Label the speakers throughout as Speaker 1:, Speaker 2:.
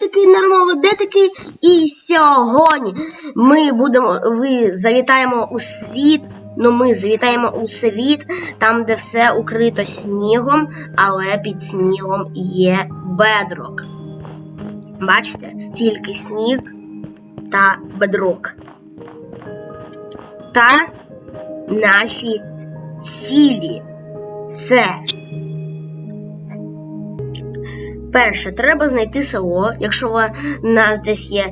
Speaker 1: такий нормально, де такий? І сьогодні ми будемо, ви завітаємо у світ. Ну, ми завітаємо у світ, там, де все укрито снігом, але під снігом є бедрок. Бачите, тільки сніг та бедрок. Та наші цілі. Це перше, треба знайти село. Якщо в нас десь є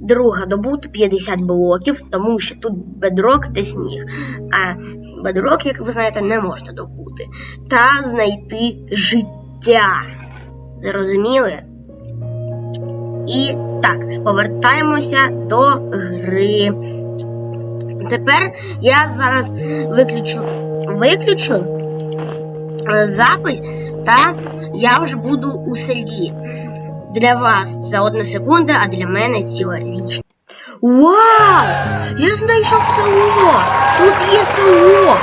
Speaker 1: друга добут 50 блоків, тому що тут бедрок та сніг. А бедрок, як ви знаєте, не можна добути. Та знайти життя. Зрозуміли? І так, повертаємося до гри. Тепер я зараз виключу, виключу е, запис, та я вже буду у селі. Для вас це одна секунда, а для мене ціла річ. Вау! Я знайшов село! Тут є село!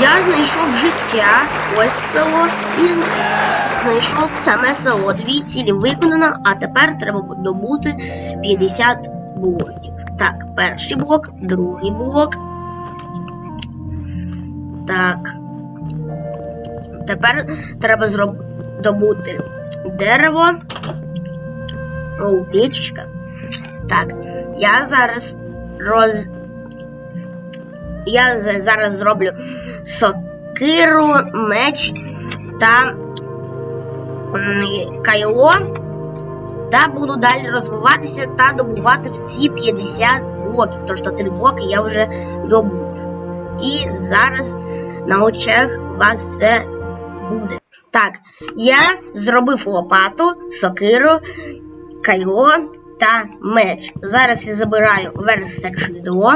Speaker 1: Я знайшов життя, ось село, і знайшов саме село. Дві цілі виконано, а тепер треба добути 50 блоків. Так, перший блок, другий блок. Так. Тепер треба зроб... добути дерево. О, печечка. Так, я зараз роз. Я зараз зроблю сокиру, меч та кайло. Та буду далі розвиватися та добувати ці 50 блоків. Тож то 3 блоки я вже добув. І зараз на очах вас це буде. Так, я зробив лопату, сокиру, кайло та меч. Зараз я забираю верстачидло.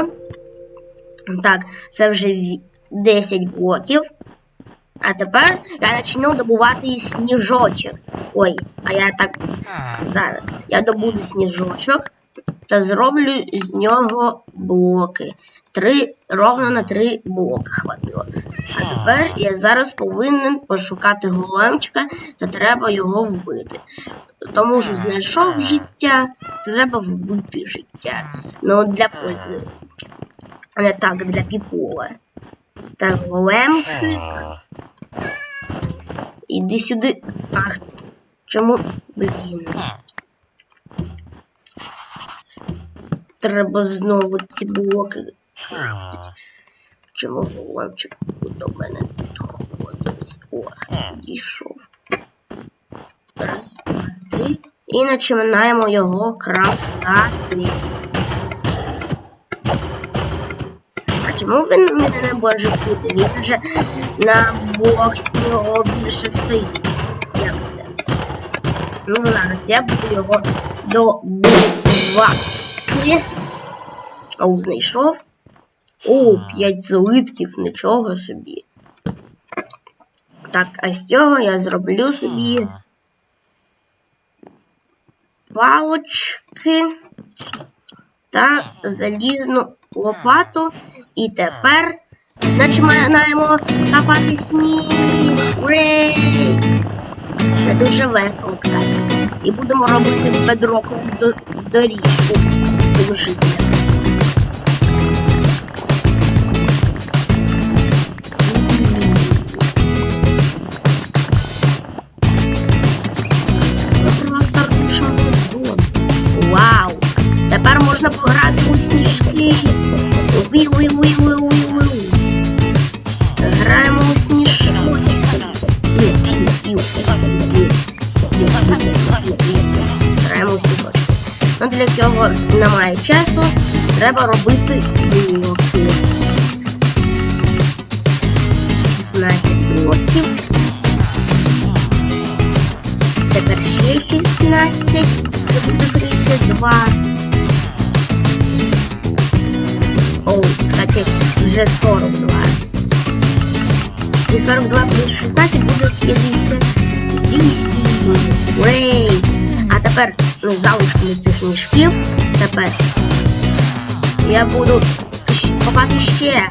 Speaker 1: Так, це вже 10 блоків. А тепер я почну добувати сніжочок. Ой, а я так зараз. Я добуду сніжочок та зроблю з нього блоки. Три, ровно на три блоки хватило. А тепер я зараз повинен пошукати големчика, та треба його вбити. Тому що знайшов життя, треба вбити життя. Ну, для пользи. Не так, для піпола. Так, големчик. Іди сюди. Ах, чому. Блін. Треба знову ці блоки. Чому големчик до мене тут ходить? О, дійшов. Раз, два, три. І починаємо його крафсати. А чому він мене не може вбити? Він же на блок снігу більше стоїть. Як це? Ну зараз я буду його добувати. Оу, знайшов. О, 5 злитків, нічого собі. Так, а з цього я зроблю собі палочки та залізну лопату. І тепер починаємо копати сніг. Уей! Це дуже весело, кстати. І будемо робити бедрокову до- доріжку цим жителям. Просто рушимо. Вау! Тепер можна пограти у сніжки. Уі-уі-уі-уі-уі-уі. Ну для цього немає часу. Треба робити блоки. 16 блоків. Тепер ще 16. Це буде 32. О, кстати, вже 42. І 42 плюс 16 буде 58. Уей! А тепер ну, залишками цих мішків. Тепер я буду копати ще.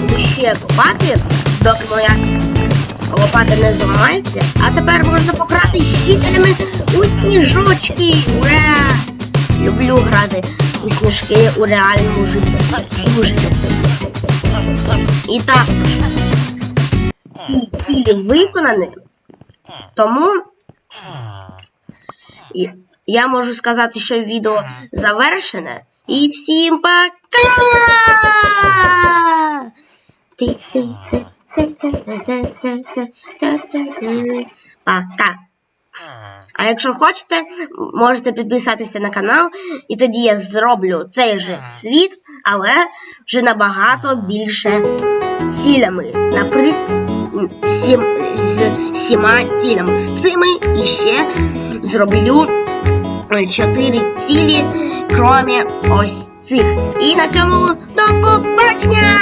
Speaker 1: Буду ще копати, доки моя лопата не зламається, а тепер можна пограти з жителями у сніжочки. Ура! Люблю грати у сніжки у реальному житті. Дуже люблю. І також ці цілі виконані, тому і- я можу сказати, що відео завершене. І всім пока! Пока! А якщо хочете, можете підписатися на канал, і тоді я зроблю цей же світ, але вже набагато більше цілями. Наприклад сім, з сіма цілями. З цими і зроблю е, чотири цілі, крім ось цих. І на цьому до побачення!